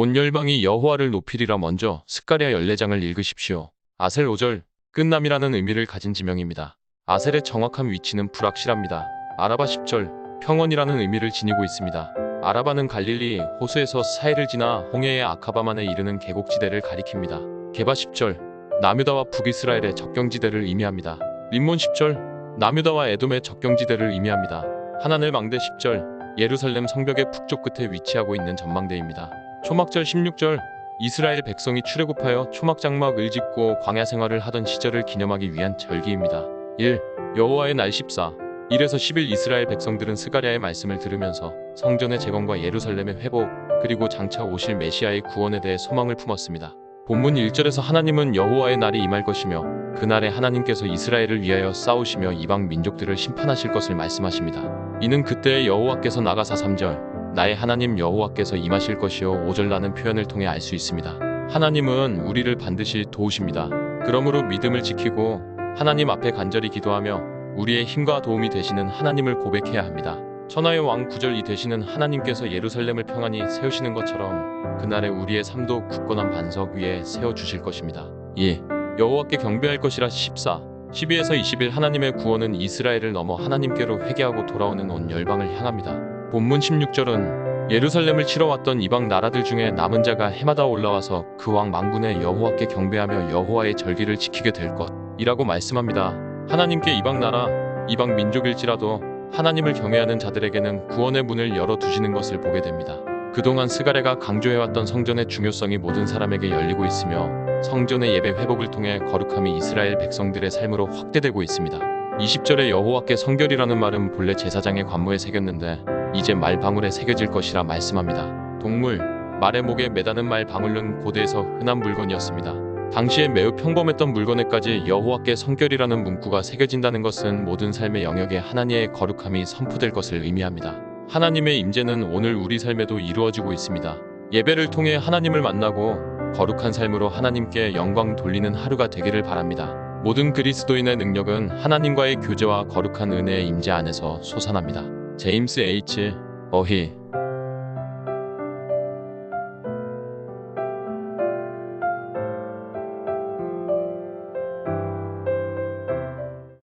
온 열방이 여호와를 높이리라 먼저 스가랴 14장을 읽으십시오. 아셀 5절 끝남이라는 의미를 가진 지명입니다. 아셀의 정확한 위치는 불확실합니다. 아라바 10절 평원이라는 의미를 지니고 있습니다. 아라바는 갈릴리 호수에서 사해를 지나 홍해의 아카바만에 이르는 계곡지대를 가리킵니다. 게바 10절 나뮤다와 북이스라엘의 적경지대를 의미합니다. 림몬 10절 나뮤다와 에돔의 적경지대를 의미합니다. 하나넬 망대 10절 예루살렘 성벽의 북쪽 끝에 위치하고 있는 전망대입니다. 초막절 16절 이스라엘 백성이 출애굽하여 초막장막을 짓고 광야 생활을 하던 시절을 기념하기 위한 절기입니다. 1. 여호와의 날 14. 1에서 10일 이스라엘 백성들은 스가랴의 말씀을 들으면서 성전의 재건과 예루살렘의 회복 그리고 장차 오실 메시아의 구원에 대해 소망을 품었습니다. 본문 1절에서 하나님은 여호와의 날이 임할 것이며 그날에 하나님께서 이스라엘을 위하여 싸우시며 이방 민족들을 심판하실 것을 말씀하십니다. 이는 그때의 여호와께서 나가사 3절 나의 하나님 여호와께서 임하실 것이요 5절라는 표현을 통해 알 수 있습니다. 하나님은 우리를 반드시 도우십니다. 그러므로 믿음을 지키고 하나님 앞에 간절히 기도하며 우리의 힘과 도움이 되시는 하나님을 고백해야 합니다. 천하의 왕 구절이 되시는 하나님께서 예루살렘을 평안히 세우시는 것처럼 그날에 우리의 삶도 굳건한 반석 위에 세워 주실 것입니다. 2. 여호와께 경배할 것이라 14. 12에서 20일 하나님의 구원은 이스라엘을 넘어 하나님께로 회개하고 돌아오는 온 열방을 향합니다. 본문 16절은 예루살렘을 치러 왔던 이방 나라들 중에 남은 자가 해마다 올라와서 그 왕 망군의 여호와께 경배하며 여호와의 절기를 지키게 될 것이라고 말씀합니다. 하나님께 이방 나라, 이방 민족일지라도 하나님을 경외하는 자들에게는 구원의 문을 열어 두시는 것을 보게 됩니다. 그동안 스가랴가 강조해왔던 성전의 중요성이 모든 사람에게 열리고 있으며 성전의 예배 회복을 통해 거룩함이 이스라엘 백성들의 삶으로 확대되고 있습니다. 20절에 여호와께 성결이라는 말은 본래 제사장의 관모에 새겼는데 이제 말 방울에 새겨질 것이라 말씀합니다. 동물, 말의 목에 매다는 말 방울은 고대에서 흔한 물건이었습니다. 당시에 매우 평범했던 물건에까지 여호와께 성결이라는 문구가 새겨진다는 것은 모든 삶의 영역에 하나님의 거룩함이 선포될 것을 의미합니다. 하나님의 임재는 오늘 우리 삶에도 이루어지고 있습니다. 예배를 통해 하나님을 만나고 거룩한 삶으로 하나님께 영광 돌리는 하루가 되기를 바랍니다. 모든 그리스도인의 능력은 하나님과의 교제와 거룩한 은혜의 임재 안에서 솟아납니다. 제임스 H. 어희